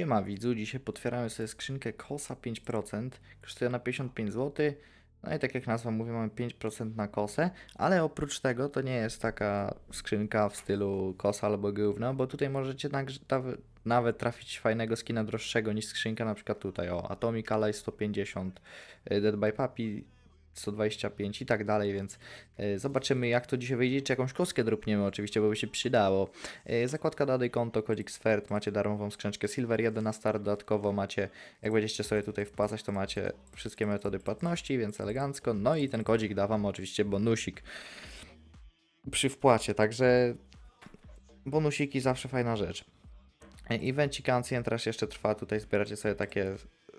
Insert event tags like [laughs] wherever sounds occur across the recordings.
Nie ma widzu, dzisiaj potwieramy sobie skrzynkę KOSA 5%, kosztuje na 55 zł. No i tak jak nazwa mówi, mamy 5% na kosę, ale oprócz tego to nie jest taka skrzynka w stylu kosa albo gówno, bo tutaj możecie nawet trafić fajnego skina droższego niż skrzynka, na przykład tutaj o Atomic Ally 150, y, Dead by Papi 125 i tak dalej, więc y, zobaczymy jak to dzisiaj wyjdzie, czy jakąś kostkę drupniemy oczywiście, bo by się przydało. Y, Zakładka dodaj konto, kodzik SFERT, macie darmową skrzyneczkę Silver 1 na start, dodatkowo macie, jak będziecie sobie tutaj wpłacać, to macie wszystkie metody płatności, więc elegancko, no i ten kodzik da Wam oczywiście bonusik przy wpłacie, także bonusiki zawsze fajna rzecz. E, Evencik Ancient też jeszcze trwa, tutaj zbieracie sobie takie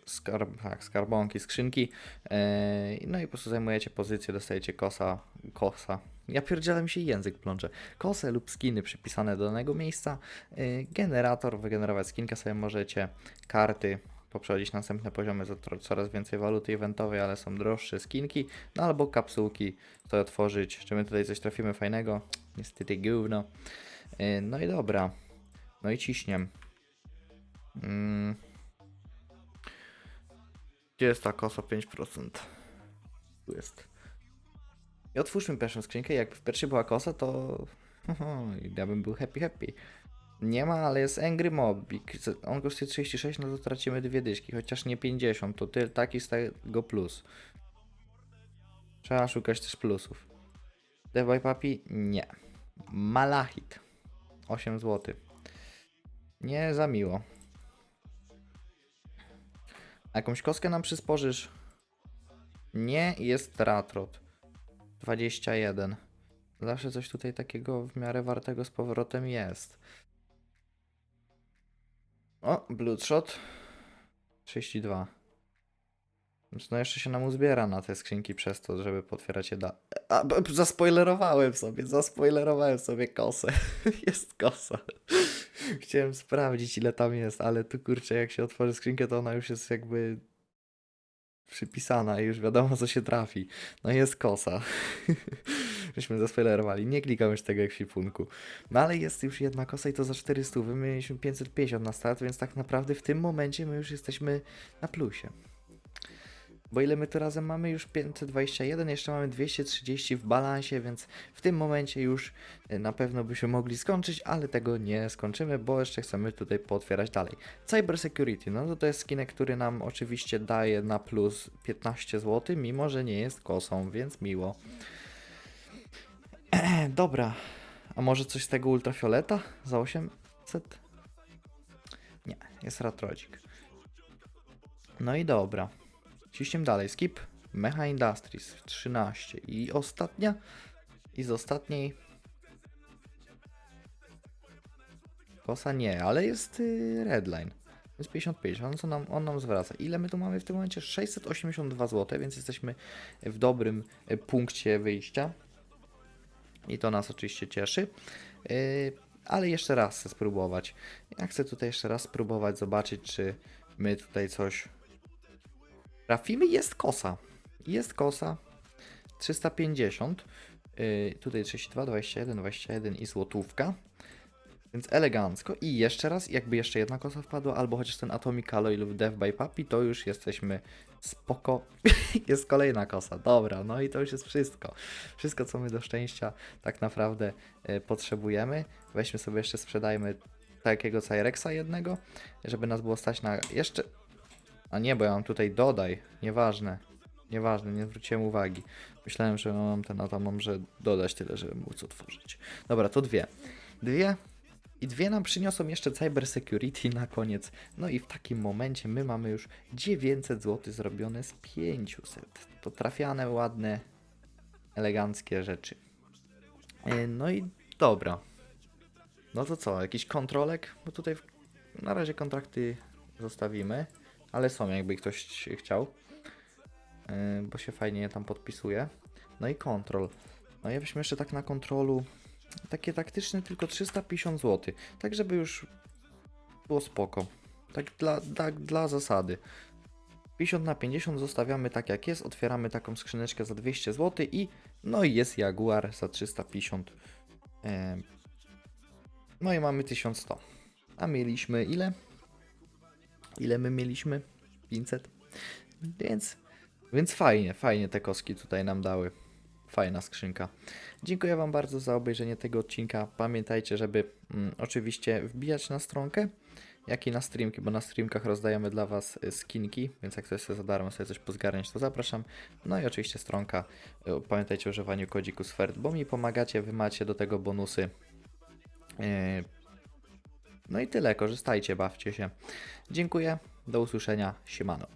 skarb, tak, skarbonki, skrzynki, e, no i po prostu zajmujecie pozycję, dostajecie kosa, kosa, ja pierdzielę mi się język plącze, kosę lub skiny przypisane do danego miejsca, e, generator, wygenerować skinka sobie możecie, karty, poprzechodzić na następne poziomy, za coraz więcej waluty eventowej, ale są droższe skinki, no albo kapsułki, to otworzyć, czy my tutaj coś trafimy fajnego, niestety gówno, E, no i dobra, no i ciśniem. Mm. Gdzie jest ta kosa 5%? Tu jest. I otwórzmy pierwszą skrzynkę. Jak w pierwszej była kosa, to [laughs] ja bym był happy happy. Nie ma, ale jest Angry Mobik. On kosztuje 36, no to tracimy dwie dyszki, chociaż nie 50, to ty, taki z tego plus. Trzeba szukać też plusów. By Papi? Nie. Malachit. 8 zł. Nie za miło. Jakąś kostkę nam przysporzysz? Nie, jest Ratrot. 21. Zawsze coś tutaj takiego w miarę wartego z powrotem jest. O, Bloodshot. 32. Więc No jeszcze się nam uzbiera na te skrzynki przez to, żeby potwierać je da... A, zaspoilerowałem sobie, zaspoilerowałem sobie kosę. [laughs] jest kosa. [laughs] Chciałem sprawdzić ile tam jest, ale tu kurczę, jak się otworzy skrzynkę, to ona już jest jakby przypisana i już wiadomo co się trafi. No jest kosa. [laughs] Żeśmy zaspoilerowali. Nie klikam już tego jak w. No ale jest już jedna kosa i to za 400. My mieliśmy 550 na start, więc tak naprawdę w tym momencie my już jesteśmy na plusie. Bo ile my tu razem mamy? Już 521, jeszcze mamy 230 w balansie, więc w tym momencie już y, na pewno byśmy mogli skończyć, ale tego nie skończymy, bo jeszcze chcemy tutaj pootwierać dalej. Cyber Security, no to to jest skinek, który nam oczywiście daje na plus 15 zł, mimo że nie jest kosą, więc miło. [clears throat] Dobra, a może coś z tego ultrafioleta za 800? Nie, jest ratrodzik. No i dobra. Ciśniem dalej. Skip. Mecha Industries 13. I ostatnia. I z ostatniej. Kosa nie, ale jest y, Redline. Jest 55. On, co nam, on nam zwraca. Ile my tu mamy w tym momencie? 682 zł, więc jesteśmy w dobrym y, punkcie wyjścia. I to nas oczywiście cieszy. Y, ale jeszcze raz chcę spróbować. Ja chcę tutaj jeszcze raz spróbować, zobaczyć, czy my tutaj coś Trafimy, jest kosa. Jest kosa. 350. Yy, tutaj 32, 21, 21 i złotówka. Więc elegancko. I jeszcze raz, jakby jeszcze jedna kosa wpadła, albo chociaż ten Atomic Alloy lub Death by Papi, to już jesteśmy spoko. [laughs] jest kolejna kosa. Dobra, no i to już jest wszystko. Wszystko, co my do szczęścia tak naprawdę yy, potrzebujemy. Weźmy sobie jeszcze, sprzedajmy takiego Cyrexa jednego, żeby nas było stać na jeszcze a nie, bo ja mam tutaj dodaj. Nieważne. Nieważne, nie zwróciłem uwagi. Myślałem, że mam ten, a tam mam, że dodać tyle, żeby móc otworzyć. Dobra, to dwie. Dwie. I dwie nam przyniosą jeszcze Cyber Security na koniec. No i w takim momencie my mamy już 900 zł zrobione z 500. To trafiane, ładne, eleganckie rzeczy. E, No i dobra. No to co, jakiś kontrolek? Bo tutaj na razie kontrakty zostawimy ale są jakby ktoś chciał, yy, bo się fajnie tam podpisuje. No i kontrol. No ja weźmy jeszcze tak na kontrolu takie taktyczne tylko 350 zł, tak żeby już było spoko. Tak dla, tak dla zasady. 50 na 50 zostawiamy tak jak jest, otwieramy taką skrzyneczkę za 200 zł i no i jest Jaguar za 350. Yy, No i mamy 1100. A mieliśmy ile? Ile my mieliśmy? 500? Więc, więc fajnie, fajnie te kostki tutaj nam dały. Fajna skrzynka. Dziękuję Wam bardzo za obejrzenie tego odcinka. Pamiętajcie, żeby mm, oczywiście wbijać na stronkę, jak i na streamki, bo na streamkach rozdajemy dla Was y, skinki, więc jak ktoś chce za darmo sobie coś pozgarniać, to zapraszam. No i oczywiście stronka. Y, Pamiętajcie o używaniu kodziku SFERT, bo mi pomagacie, Wy macie do tego bonusy. Y, No i tyle, korzystajcie, bawcie się. Dziękuję, do usłyszenia, siemano.